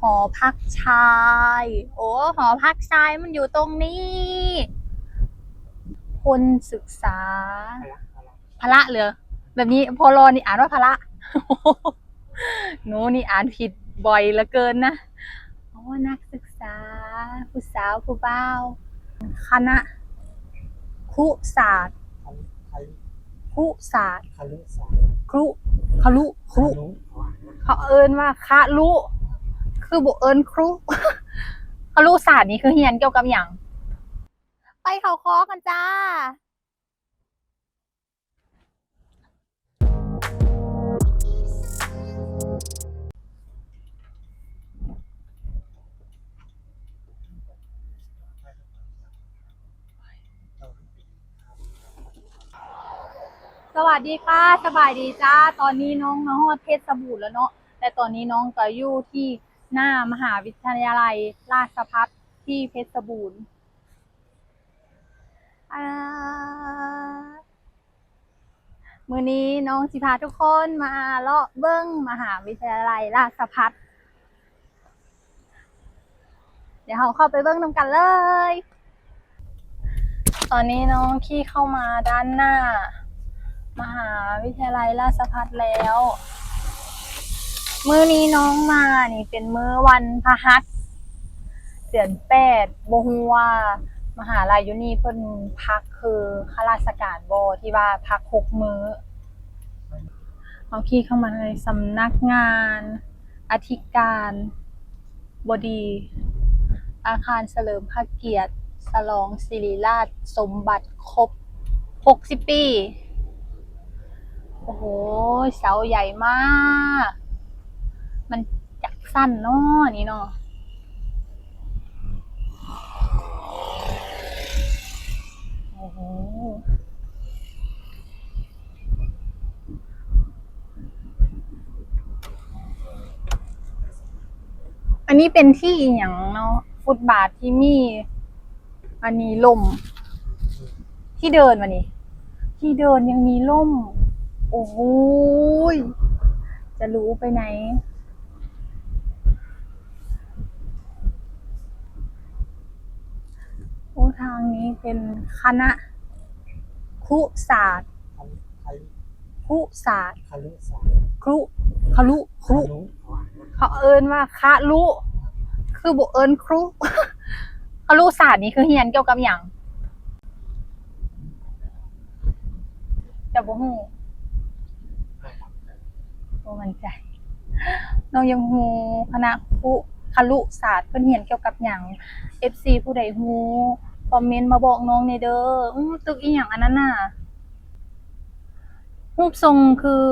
หอพักชาย โอ้หอพักชายมันอยู่ตรงนี้ คนศึกษาพละเหรอแบบนี้พอรอนี่อ่านว่าพละหนูนี่อ่านผิดบ่อยเหลือเกินนะอ๋อนักศึกษา ผู้สาวผู้บ่าวคณะครุศาสตร์คันคันครุศาสตร์คันลุสายครุคลุครุนุ้งเขาเอินว่าคะลุ คือบุเอินครุครุศาสตร์นี่คือเฮียนเกี่ยวกับอย่างไปเขาคอกันจ้าสวัสดีค่ะสบายดีจ้า ตอนนี้น้องมาฮอดเพชรบูรณ์แล้วเนาะแต่ตอนนี้น้องก็อยู่ที่ หน้ามหาวิทยาลัย ราชภัฏที่เพชรบูรณ์มือนี้น้องสิพาทุกคนมาเลาะเบิ้งมหาวิทยาลัยราชภัฏเดี๋ยวเราเข้าไปเบิ้งนำกันเลย ตอนนี้น้องขี่เข้ามาด้านหน้า มหาวิทยาลัยราชภัฏแล้ว มื้อนี้น้องมานี่เป็นมื้อวันพหัสเดือนแปดบ่ฮู้ว่ามหาลัยอยู่นี่เพิ่นพักคือข้าราชการบ่ที่ว่าพักหกมื้อเอาขี่เข้ามาในสำนักงาน อธิการบดี อาคารเฉลิมพระเกียรติฉลองศิริราช สมบัติครบ 60 ปี โอ้โห เสาใหญ่มาก มันจักสั้นเนาะนี่เนาะโอ้โหอันนี้เป็นที่อย่างเนาะฟุตบาทที่มี อันนี้ลม ที่เดินมานี่ที่เดินยังมีล่ม โอ้โหยจะรู้ไปไหน โอ้ทางนี้ เป็นคณะครุศาสตร์ครุศาสตร์คลุสายครุคลุครุเขาเอินว่าคะลุคือบุเอินครุครุศาสตร์นี่คือเฮียนเกี่ยวกับอย่างจะบ่ฮู้บ่มั่นใจน้องยังฮู้คณะคุคลุศาสตร์เพิ่นเรียนเกี่ยวกับหยัง FC ผู้ใดฮู้ คอมเมนต์มาบอกน้องในเด้ออื้ตึกอีหยังอันนั้นน่ะรูปทรงคือ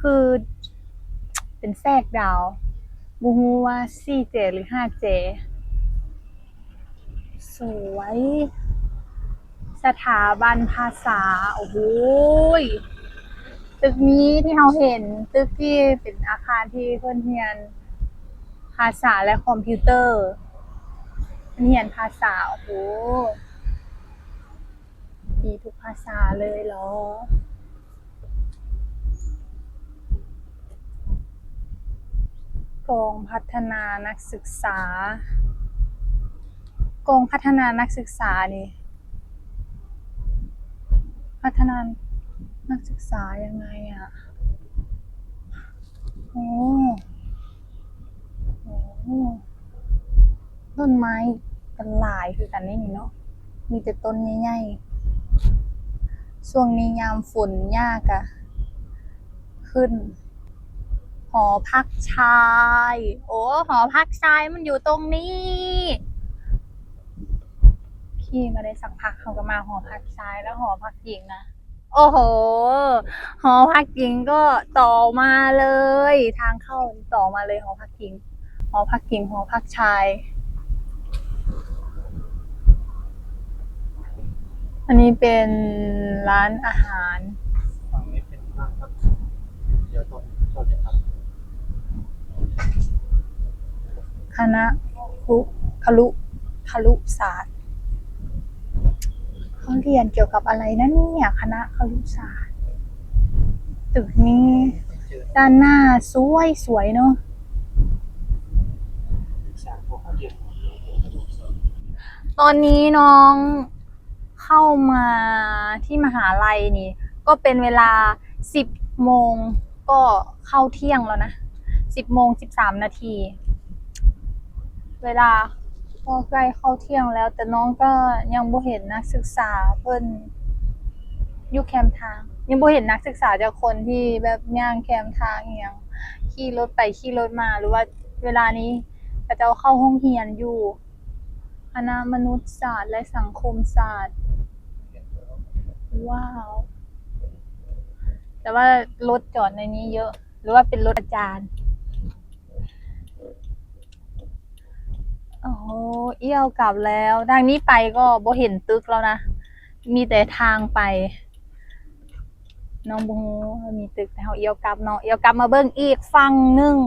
คือ เป็นแทรกดาวบ่ฮู้ว่า 4J หรือ 5J สวย สถาบันภาษา โอ้โหตึกนี้ที่เราเห็น ตึกที่เป็นอาคารที่เพื่อนเรียน ภาษาและคอมพิวเตอร์ เรียนภาษาโอ้โหมีทุกภาษาเลยเหรอ กองพัฒนานักศึกษากองพัฒนานักศึกษานี่พัฒนานักศึกษายังไงอะ่ะโอ้โห ต้นไม้กันหลายคือกันนี่เนาะมีแต่ต้นใหญ่ๆช่วงนี้ยามฝนยากอะขึ้น หอพักชาย โอ้หอพักชายมันอยู่ตรงนี้ขี่มาได้สักพักเขาก็มาหอพักชายแล้วหอพักหญิงนะโอ้โห หอพักหญิงก็ต่อมาเลย ทางเข้าต่อมาเลยหอพักหญิง หอพักหญิงหอพักชาย อันนี้เป็นร้านอาหารฝั่งนี้เป็นบ้านครับเดี๋ยวตอนตอนจะทคณะครุคลุคลุศาสตร์เขาเรียนเกี่ยวกับอะไรนะเนี่ยคณะคลุศาสตร์ตึกนี้ำเจอด้านหน้าสวยสวยเนาะจากพวกเขาเรียนมาสะดวกสบายตอนนี้น้อง เข้ามาที่มหาลัยนี่ ก็เป็นเวลา 10โมงก็เข้าเที่ยงแล้วนะ 10โมง13 นาที เวลาก็ใกล้เข้าเที่ยงแล้ว แต่น้องก็ยังบ่เห็นนักศึกษาเพิ่นอยู่แคมป์ทาง ยังบ่เห็นนักศึกษาจากคนที่แบบย่างแคมป์ทางอย่างขี่รถไปขี่รถมาหรือว่าเวลานี้ก็จะเข้าห้องเรียนอยู่คณะมนุษยศาสตร์และสังคมศาสตร์ ว้าว แต่ว่ารถจอดในนี้เยอะ หรือว่าเป็นรถอาจารย์ โอ้โห เอี้ยวกลับแล้วทางนี้ไปก็บ่เห็นตึกแล้วนะ มีแต่ทางไป น้องบูมีตึกแต่เขาเอี้ยวกลับเนาะ เอี้ยวกลับมาเบิ่งอีกฝั่งหนึ่ง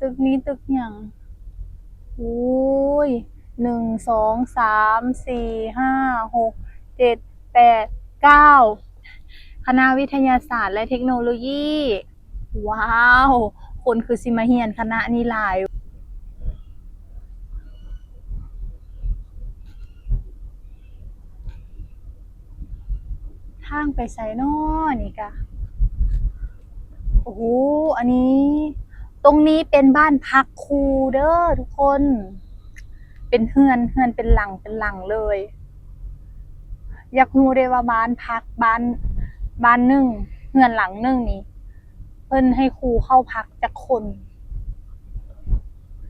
ตึกนี้ตึกหยังโอ้ย หนึ่งสองสามสี่ห้าหกเจ็ดแปดเก้าคณะวิทยาศาสตร์และเทคโนโลยี ว้าว คนคือสิมาเฮียนคณะนี้หลายทางไปไซนอนี่กะโอ้โห อันนี้ ตรงนี้เป็นบ้านพักครูเด้อทุกคน เป็นเฮือนเฮือนเป็นหลังเป็นหลังเลย อยากรู้ได้ว่าบ้านพักบ้านบ้านหนึ่งเฮือนหลังหนึ่งนี่เพิ่นให้ครูเข้าพักจากคน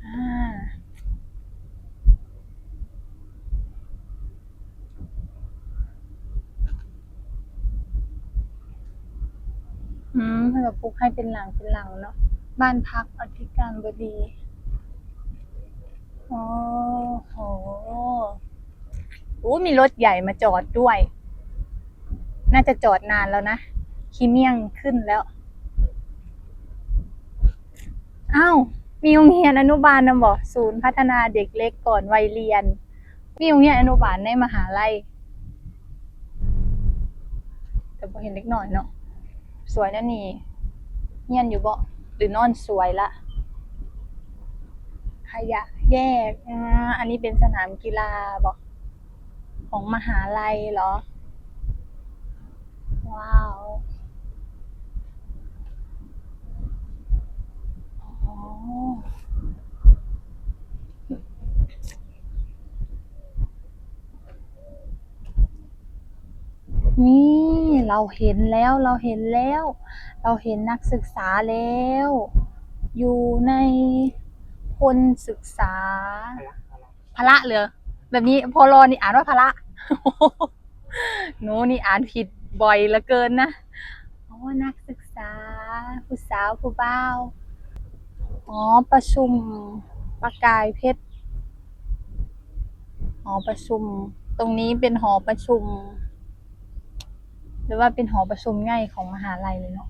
อ่าอืมเพิ่นก็ปลูกให้เป็นหลังเป็นหลังเนาะบ้านพักอธิการบดี โอ้โหโอ้มีรถใหญ่มาจอดด้วย น่าจะจอดนานแล้วนะขี้เมี่ยงขึ้นแล้วอ้าวมีโรงเรียนอนุบาลนะบอกศูนย์พัฒนาเด็กเล็กก่อนวัยเรียน มีโรงเรียนอนุบาลในมหาลัยแต่พอเห็นเล็กหน่อยเนาะสวยนะนี่เงียนอยู่บ่หรือนอนสวยละขยะแยกอ,อันนี้เป็นสนามกีฬาบอก ของมหาลัยเหรอ ว้าวอ๋อนี่เราเห็นแล้วเราเห็นแล้ว เราเห็นนักศึกษาแล้ว อยู่ในพลศึกษาอะไรอะไรพละเหรอ แบบนี้พอรอนี่อ่านว่าพละหนูนี่อ่านผิดบ่อยเหลือเกินนะอ๋อนักศึกษา ผู้สาวผู้บ่าวอ๋อประชุมประกายเพชรหอประชุม ตรงนี้เป็นหอประชุม หรือว่าเป็นหอประชุมง่ายของมหาลัยเลยเนาะ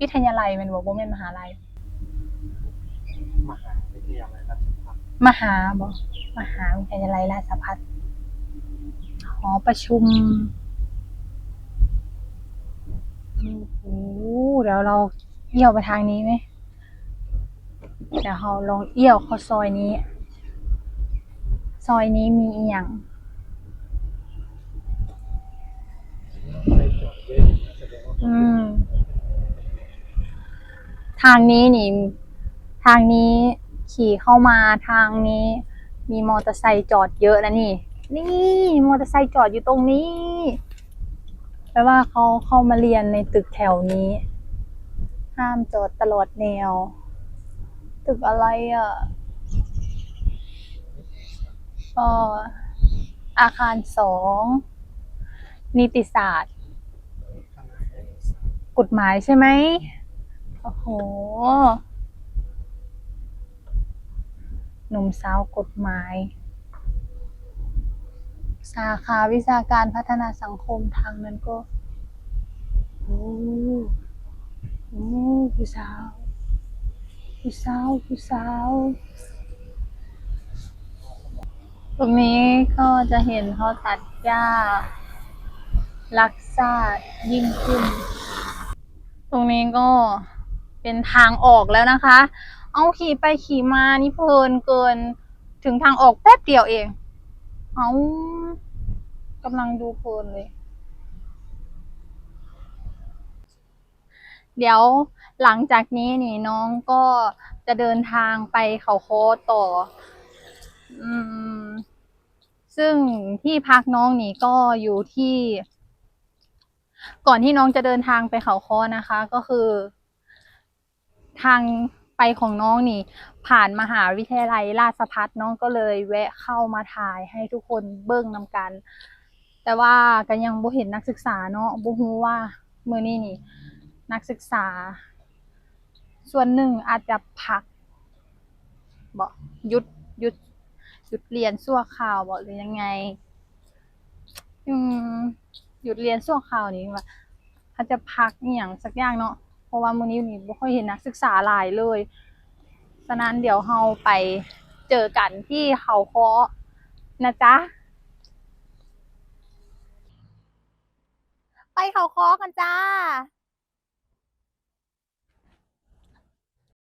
วิทยาลัยมันบอกว่าเป็นมหาลัยมหาวิทยาลัยราชภัฏ มหาบอมหาวิทยาลัยราชภัฏหอประชุมโอ้โหเดี๋ยวเราเอี่ยวไปทางนี้ไหมเดี๋ยวเราลองเอี่ยวเข้าซอยนี้ ซอยนี้มีอีหยังไปจอย่าอืม ทางนี้นี่ ทางนี้ ขี่เข้ามาทางนี้ มีมอเตอร์ไซค์จอดเยอะนะนี่ นี่มอเตอร์ไซค์จอดอยู่ตรงนี้แปลว่าเขาเข้ามาเรียนในตึกแถวนี้ ห้ามจอดตลอดแนว ตึกอะไรอะก็อาคารสองนิติศาสตร์ กฎหมายใช่ไหมโอ้โห หนุ่มสาวกฎหมาย สาขาวิชาการพัฒนาสังคมทางนั้นก็โอ้โอ้ผู้สาวผู้สาวผู้สาวตรงนี้ก็จะเห็นเขาตัดหญ้ารักษายิ่งขึ้น ตรงนี้ก็เป็นทางออกแล้วนะคะ เอาขี่ไปขี่มานี่เพลินเกิน ถึงทางออกแป๊บเดียวเอง เอากำลังดูเพลินเลย เดี๋ยวหลังจากนี้นี่น้องก็จะเดินทางไปเขาโคต่อ อืม ซึ่งที่พักน้องนี่ก็อยู่ที่ ก่อนที่น้องจะเดินทางไปเขาโคนะคะ ก็คือ ทาง ไปของน้องนี่ ผ่านมหาวิทยาลัยราชภัฏน้องก็เลยแวะเข้ามาถ่ายให้ทุกคนเบิ่งนำกัน แต่ว่าก็ยังบ่เห็นนักศึกษาเนาะบ่ฮู้ว่ามื้อนี้นี่ นักศึกษา ส่วนหนึ่งอาจจะพักบ่หยุดหยุดหยุดเรียนชั่วคราวบ่หรือยังไง อืมหยุดเรียนชั่วคราวนี้ว่าเขาจะพักอหย่างสักอย่างเนาะ ราะว่ามื้อนี้นี่บ่ค่อยเห็นนักศึกษาหลายเลยฉะนั้นเดี๋ยวเราไปเจอกันที่เขาเคาะนะจ๊ะ ไปเขาเคาะกันจ้า